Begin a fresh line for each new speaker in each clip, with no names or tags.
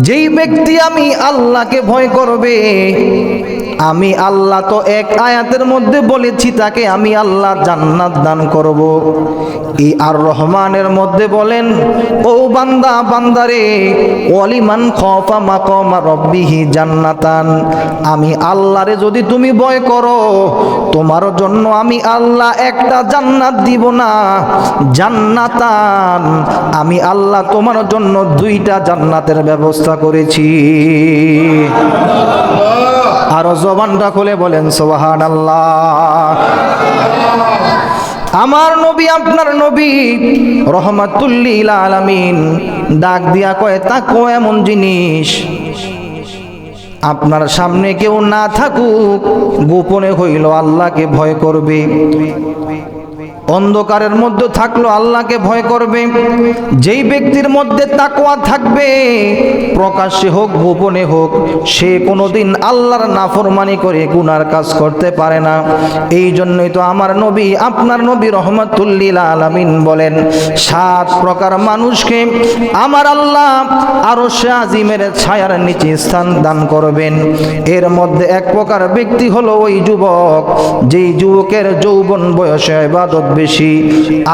যেই ব্যক্তি আমি আল্লাহকে ভয় করবে আমি আল্লাহ তো এক আয়াতের মধ্যে বলেছি, তাকে আমি আল্লাহ জান্নাত দান করব। এই আর রহমানের মধ্যে বলেন, ও বান্দা, বান্দারে, ওয়ালিমান খফা মাকমা রব্বিহি জান্নাতান। আমি আল্লাহরে যদি তুমি ভয় করো, তোমার জন্য আমি আল্লাহ একটা জান্নাত দিব না, জান্নাতান। আমি আল্লাহ তোমার জন্য দুইটা জান্নাতের ব্যবস্থা করেছি। আরও জবানটা খুলে বলেন সোহান আমার নবী, আপনার নবী, রহমাতুল্লিল আলামিন, ডাক দিয়া কয়, তাকো এমন জিনিস, আপনার সামনে কেউ না থাকুক, গোপনে হইল আল্লাহকে ভয় করবে। অন্ধকারের মধ্যে থাকল আল্লাহকে ভয় করবে। যেই ব্যক্তির মধ্যে তাকওয়া থাকবে, প্রকাশ্যে হোক, গোপনে হোক, সে কোনোদিন আল্লাহর নাফরমানি করে গুনার কাজ করতে পারে না। এই জন্যই তো আমার নবী, আপনার নবী রহমতুল্লিল আলামিন বলেন, সাত প্রকার মানুষকে আমার আল্লাহ আরও সে আজিমের ছায়ার নিচে স্থান দান করবেন। এর মধ্যে এক প্রকার ব্যক্তি হলো ওই যুবক, যেই যুবকের যৌবন বয়সে ইবাদত বেশি।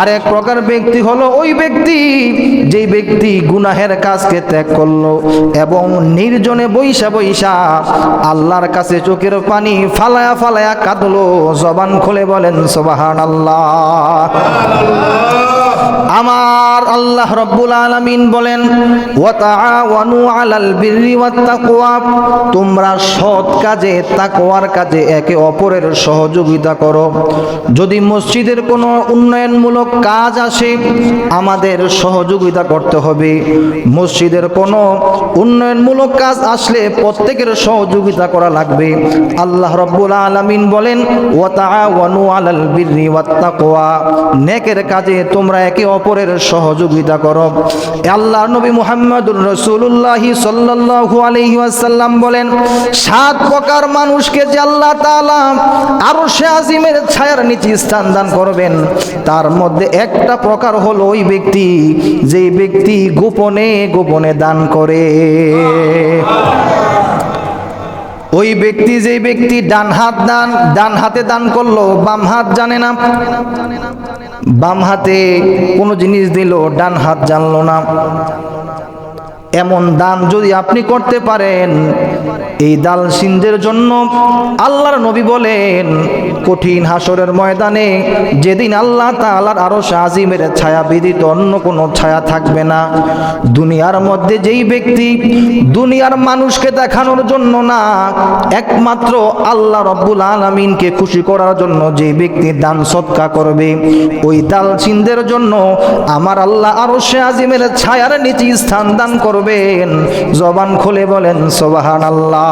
আর এক প্রকার ব্যক্তি হলো ওই ব্যক্তি, যেই ব্যক্তি গুনাহের কাজকে ত্যাগ করল এবং নির্জনে বৈশা বৈশা আল্লাহর কাছে চোখের পানি ফালায়া ফালায়া কাঁদলো, জবান খুলে বলেন সোবাহান আল্লাহ আমার আল্লাহ রব্বুল আলামিন বলেন, ওয়াতাআওয়ানু আলাল বিররি ওয়াত তাকওয়া তোমরা সৎ কাজে, তাকওয়ার কাজে একে অপরের সহযোগিতা করো। যদি মসজিদের কোনো উন্নয়নমূলক কাজ আসে, আমাদের সহযোগিতা করতে হবে। মসজিদের কোনো উন্নয়নমূলক কাজ আসলে প্রত্যেকের সহযোগিতা করা লাগবে। আল্লাহ রব্বুল আলামিন বলেন, ওয়াতাআওয়ানু আলাল বিররি ওয়াত তাকওয়া নেকের কাজে তোমরা একে অপরের সহযোগিতা করো। আল্লাহ নবী মুহাম্মদুর রসুল্লাহি সাল্লাল্লাহু আলাইহি ওয়াসাল্লাম বলেন, সাত প্রকার মানুষকে যে আল্লাহ তাআলা আরও সে আজিমের ছায়ার নিচে স্থান দান করবেন। তার মধ্যে একটা প্রকার হলো ওই ব্যক্তি যেই ব্যক্তি গোপনে গোপনে দান করে। ওই ব্যক্তি যেই ব্যক্তি ডান হাত দান, ডান হাতে দান করল, বাম হাত জানে না। বাম হাতে কোনো জিনিস দিল, ডান হাত জানলো না। এমন দান যদি আপনি করতে পারেন এই দাল সিন্ধের জন্য আল্লাহর নবী বলেন, কঠিন হাসরের ময়দানে যেদিন আল্লাহ তাআলার আরও আজিমের ছায়া বিদিত অন্য কোনো ছায়া থাকবে না। দুনিয়ার মধ্যে যেই ব্যক্তি দুনিয়ার মানুষকে দেখানোর জন্য না, একমাত্র আল্লাহ রব্বুল আলমিনকে খুশি করার জন্য যে ব্যক্তি দান সৎকা করবে, ওই দাল সিন্ধের জন্য আমার আল্লাহ আরও আজিমের ছায়ার নিচে স্থান দান করবেন। জবান খুলে বলেন সোবাহান আল্লাহ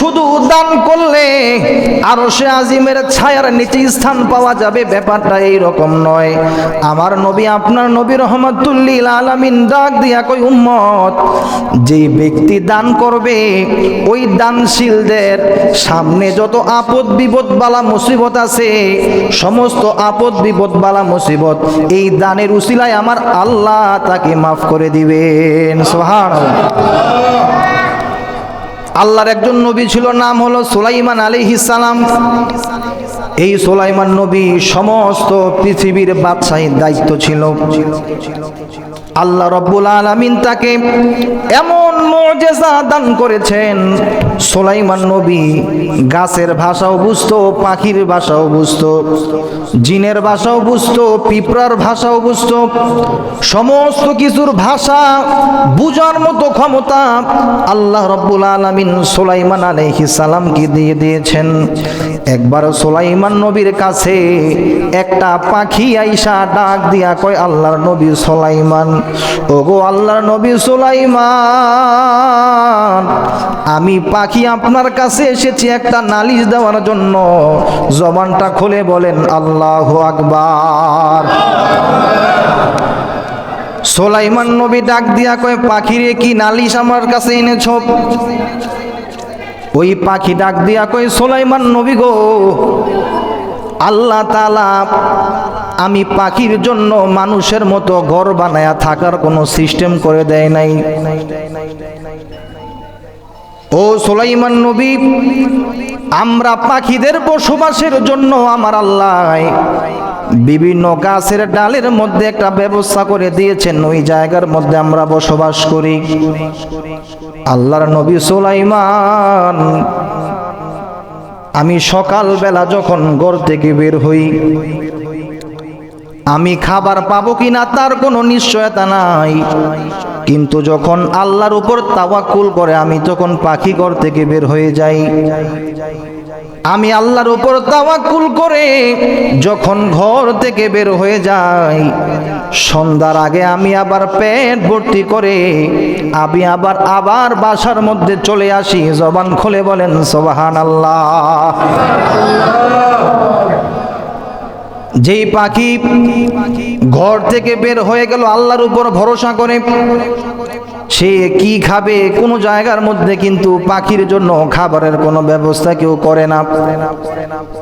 শুধু দান করলে আরও সে আজিমের ছায়ার নিচে স্থান পাওয়া যাবে, ব্যাপারটা এই রকম নয়। আমার নবী, আপনার নবী রহমতুল্লিল আলামিন ডাক দিয়া কই উম্মত যে ব্যক্তি দান করবে, ওই দানশীলদের সামনে যত আপদ বিপদ বালা মুসিবত আছে, সমস্ত আপদ বিপদ বালা মুসিবত, এই দানের উসিলায় আমার আল্লাহ তাকে মাফ করে দিবেন। সোহান আল্লাহর একজন নবী ছিল, নাম হলো সুলাইমান আলী ইসালাম এই সুলাইমান নবী সমস্ত পৃথিবীর বাদশাহীর দায়িত্ব ছিল। আল্লাহ রব্বুল আলামিন তাকে এমন মজেজা দান করেছেন, সোলাইমান নবী গাছের ভাষাও বুঝতো, পাখির ভাষাও বুঝতো, জিনের ভাষাও বুঝতো, পিঁপড়ার ভাষাও বুঝতো, সমস্ত কিছুর ভাষা বুঝার মতো ক্ষমতা আল্লাহ রব্বুল আলামিন সোলাইমান আলাইহিস সালামকে দিয়ে দিয়েছেন। একবার সোলাইমান নবীর কাছে একটা পাখি আইসা ডাক দিয়া কয়, আল্লাহর নবী সোলাইমান। ওগো আল্লাহর নবী সোলাইমান, আমি পাখি আপনার কাছে এসেছি একটা নালিশ দেওয়ার জন্য। জবানটা খুলে বলেন, আল্লাহ আকবার। সোলাইমান নবী ডাক দিয়া কয়, পাখিরে, কি নালিশ আমার কাছে এনেছ? ওই পাখি ডাক দিয়া কই সোলাইমান নবী গো আল্লাহ তালা আমি পাখির জন্য মানুষের মতো ঘর বানায়া থাকার কোনো সিস্টেম করে দেয় নাই। ও সোলাইমান নবী, আমরা পাখিদের বসবাসের জন্য আমার আল্লাহ বিভিন্ন গাছের ডালের মধ্যে একটা ব্যবস্থা করে দিয়েছেন, ওই জায়গার মধ্যে আমরা বসবাস করি। আল্লাহর নবী সোলাইমান আমি সকালবেলা যখন ঘর থেকে বের হই, আমি খাবার পাবো কিনা তার কোনো নিশ্চয়তা নাই। কিন্তু যখন আল্লাহর উপর তাওয়াক্কুল করে, আমি তখন পাখি ঘর থেকে বের হয়ে যাই। আমি আল্লাহর উপর তাওয়াক্কুল করে যখন ঘর থেকে বের হয়ে যাই, সন্ধ্যার আগে আমি আবার পেট ভর্তি করে আমি আবার আবার বাসার মধ্যে চলে আসি। জবান খুলে বলেন সোবাহান আল্লাহ যেই পাখি ঘর থেকে বের হয়ে গেল আল্লাহর উপর ভরসা করে, সে কি খাবে কোনো জায়গার মধ্যে কিন্তু পাখির জন্য খাবারের কোনো ব্যবস্থা কেউ করে না।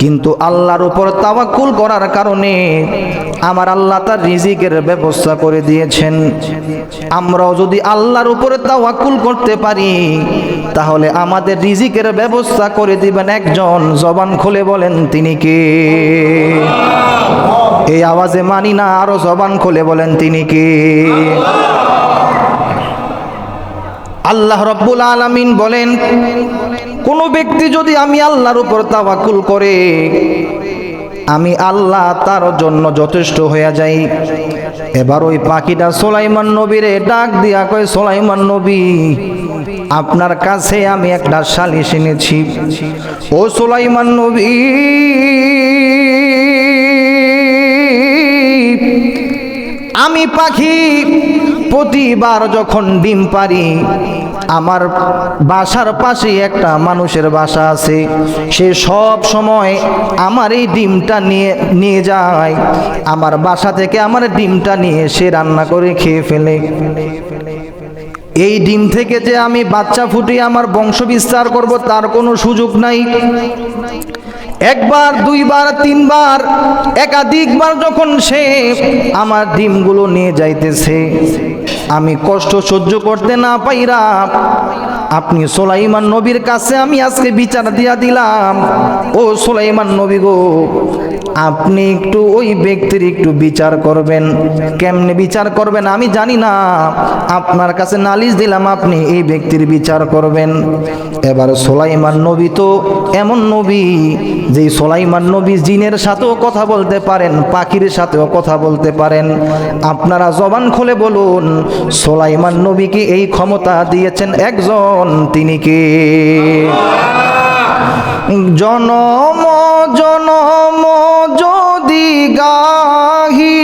কিন্তু আল্লাহর উপর তাওয়াক্কুল করার কারণে আমার আল্লাহ তার রিজিকের ব্যবস্থা করে দিয়েছেন। আমরাও যদি আল্লাহর উপরে তাওয়াক্কুল করতে পারি, তাহলে আমাদের রিজিকের ব্যবস্থা করে দিবেন একজন। জবান খুলে বলেন, তিনি কে? এই আওয়াজে মানি না, আরও জবান খুলে বলেন, তিনি কে? আল্লাহ রব্বুল আলামিন বলেন, কোন ব্যক্তি যদি আমি আল্লাহর উপর তাওয়াক্কুল করে আমি আল্লাহ তার জন্য যথেষ্ট হয়ে যাই। এবার ওই পাখিটা সোলাইমান নবীরে ডাক দিয়া কয়, সোলাইমান নবী, আপনার কাছে আমি একটা সালিশ এনেছি। ও সোলাইমান নবী, আমি পাখি প্রতিবার যখন ডিম পারি আমার বাসার পাশে একটা মানুষের বাসা আছে। সে সব সময় আমার এই ডিমটা নিয়ে নিয়ে যায়। আমার বাসা থেকে আমার ডিমটা নিয়ে সে রান্না করে খেয়ে ফেলে। এই ডিম থেকে যে আমি বাচ্চা ফুটিয়ে আমার বংশ বিস্তার করব, তার কোনো সুযোগ নাই। একবার, দুইবার, তিনবার, একাধিকবার যখন সে আমার ডিমগুলো নিয়ে যাইতেছে আমি কষ্ট সহ্য করতে না পাইরা আপনি সোলাইমান নবীর কাছে আমি আজকে বিচার দিয়া দিলাম। ও সোলাইমান নবী গো আপনি একটু ওই ব্যক্তির একটু বিচার করবেন। কেমনে বিচার করবেন আমি জানি না। আপনার কাছে নালিশ দিলাম, আপনি এই ব্যক্তির বিচার করবেন। এবার সোলাইমান নবী তো এমন নবী যে সোলাইমান নবী জিনের সাথেও কথা বলতে পারেন, পাখির সাথেও কথা বলতে পারেন। আপনারা জবান খুলে বলুন, সোলাইমান নবীকে এই ক্ষমতা দিয়েছেন একজন? তিনি কে? জনম যদি গাহি।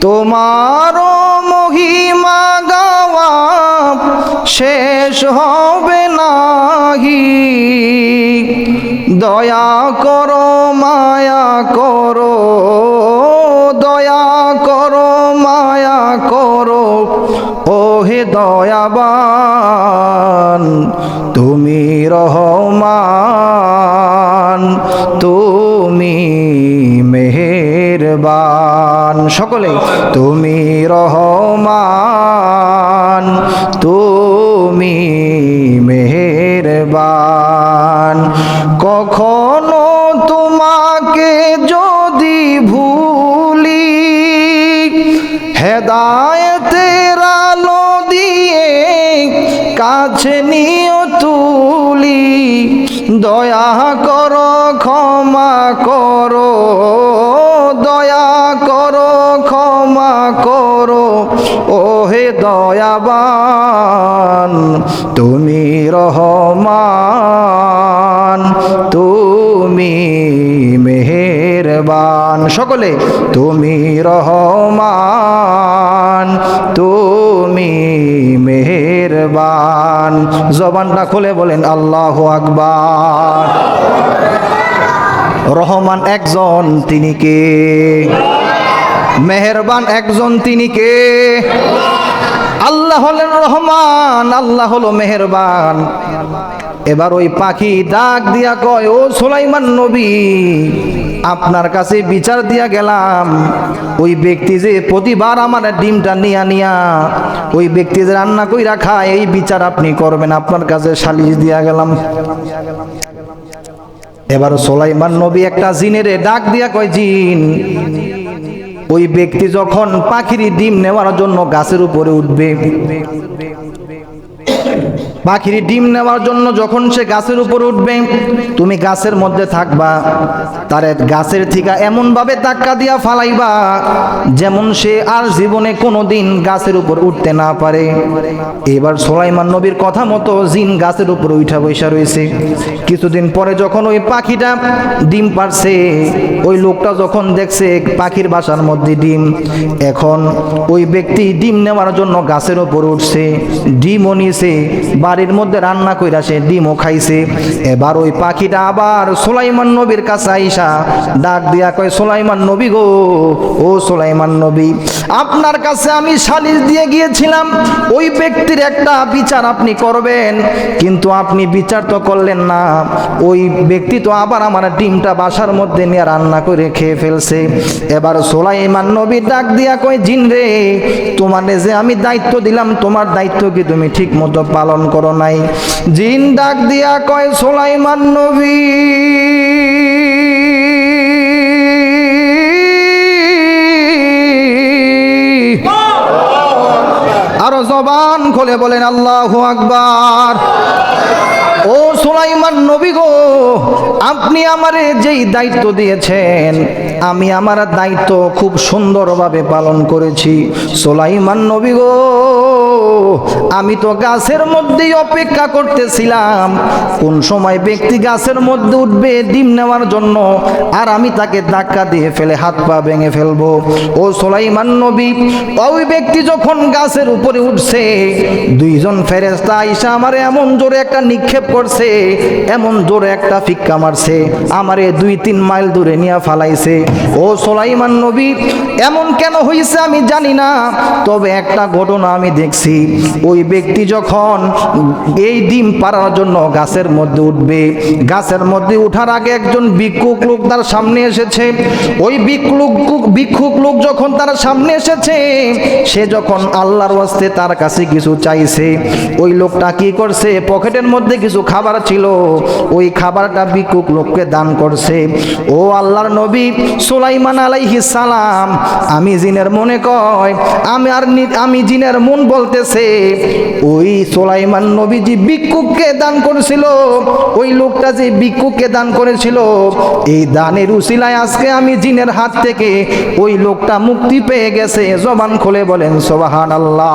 তোমার মহিমা গাওয়া শেষ হবে নাহি। দয়া করো, মায়া করো, দয়া করো, মায়া করো, ওহে দয়াবান, তুমি রহমান সকলে তুমি রহমান, তুমি মেহেরবান। কখনো তোমাকে যদি ভুলি, হেদায়তের আলো দিয়ে কাছে নিয়ে তুলি। দয়া করো, ক্ষমা করো, দয়া করো ও হে দয়াবান, তুমি রহমান, তুমি মেহেরবান। সকলে, তুমি রহমান, তুমি মেহেরবান। জবানটা খুলে বলেন, আল্লাহ আকবার। রহমান একজন, তিনি কে? মেহেরবান একজন তিনি কে? আল্লাহ হলেন রহমান, আল্লাহ হলো মেহেরবান। এবার ওই পাখি ডাক দিয়া কয়, ও সোলাইমান নবী, আপনার কাছে বিচার দিয়া গেলাম। ওই ব্যক্তি যে প্রতিবার আমার ডিমটা নিয়া নিয়া, ওই ব্যক্তি যে রান্না কইরা খায়, এই বিচার আপনি করবেন, আপনার কাছে সালিশ দিয়া গেলাম। এবার সোলাইমান নবী একটা জিনেরে ডাক দিয়া কয়, জিন ওই ব্যক্তি যখন পাখির ডিম নেওয়ার জন্য গাছের উপরে উঠবে পাখির ডিম নেওয়ার জন্য যখন সে গাছের উপর উঠবে, তুমি গাছের মধ্যে থাকবা। তার গাছের থেকে এমন ভাবে ধাক্কা দিয়া ফালাইবা, যেমন সে আর জীবনে কোনোদিন গাছের উপর উঠতে না পারে। এবার সোলাইমান নবীর কথা মতো জিন গাছের উপর উঠা বৈশা রয়েছে। কিছুদিন পরে যখন ওই পাখিটা ডিম পারছে ওই লোকটা যখন দেখছে পাখির বাসার মধ্যে ডিম, এখন ওই ব্যক্তি ডিম নেওয়ার জন্য গাছের উপর উঠছে। ডিমও নিছে বাড়ির মধ্যে রান্না কইরা সে ডিমও খাইছে। এবার ওই পাখিটা আবার সোলাইমান নবীর কাছে আইসা ডাক দিয়া কয়, সোলাইমান নবী গো, ও সোলাইমান নবী, আপনার কাছে আমি সালিশ দিয়ে গিয়েছিলাম। ওই ব্যক্তির একটা বিচার আপনি করবেন, কিন্তু আপনি বিচার তো করলেন না। ওই ব্যক্তি তো আবার আমার ডিমটা বাসার মধ্যে নিয়ে রান্না করে খেয়ে ফেলছে। এবার সোলাইমান নবী ডাক দিয়া কয়, জিন রে, তোমারে যে আমি দায়িত্ব দিলাম, তোমার দায়িত্ব কি তুমি ঠিক মতো পালন করো নাই। জিন ডাক দিয়া কয়, সোলাইমান নবী, আরও জবান খোলে বলেন, আল্লাহ আকবার। ও সোলাইমান নবী গো আপনি আমারে যেই দায়িত্ব দিয়েছেন, আমি আমার দায়িত্ব খুব সুন্দরভাবে পালন করেছি। সুলাইমান নবী গো, আমি তো গাছের মধ্যেই অপেক্ষা করতেছিলাম। কোন সময় ব্যক্তি গাছের মধ্যে উঠবে ডিম নেওয়ার জন্য, আর আমি তাকে ধাক্কা দিয়ে ফেলে হাত পা ভেঙে ফেলব। ও সোলাইমান নবী, ওই ব্যক্তি যখন গাছের উপরে উঠছে, দুইজন ফেরেস্তা আইসা আমার এমন জোরে একটা নিক্ষেপ করছে, এমন জোরে একটা ফিক্কা মারছে। আমারে দুই, তিন মাইল দূরে নিয়ে ফালাইছে। ও সোলাইমান নবী, এমন কেন হয়েছে আমি জানি না, তবে একটা ঘটনা আমি দেখছি। ওই ব্যক্তি যখন এই ডিম পাড়ার জন্য গাছের মধ্যে উঠবে, গাছের মধ্যে উঠার আগে একজন ভিক্ষুক লোক তার সামনে এসেছে। ওই ভিক্ষুক ভিক্ষুক লোক যখন তার সামনে এসেছে, সে যখন আল্লাহর ওয়াস্তে তার কাছে কিছু চাইছে, ওই লোকটা কি করছে? পকেটের মধ্যে কিছু খাবার ছিল, ওই খাবারটা ভিক্ষুক লোককে দান করছে। ও আল্লাহর নবী সুলাইমান আলাইহিস সালাম, আমি জিনের মনে কয়, আমি আর আমি জিনের মন বলতেছে, ওই সোলাইমান নবীজি ভিক্ষুককে দান করেছিল, ওই লোকটা যে ভিক্ষুককে দান করেছিল, এই দানের উসিলায় আজকে আমি জিনের হাত থেকে ওই লোকটা মুক্তি পেয়ে গেছে। জবান খুলে বলেন সোবাহান আল্লাহ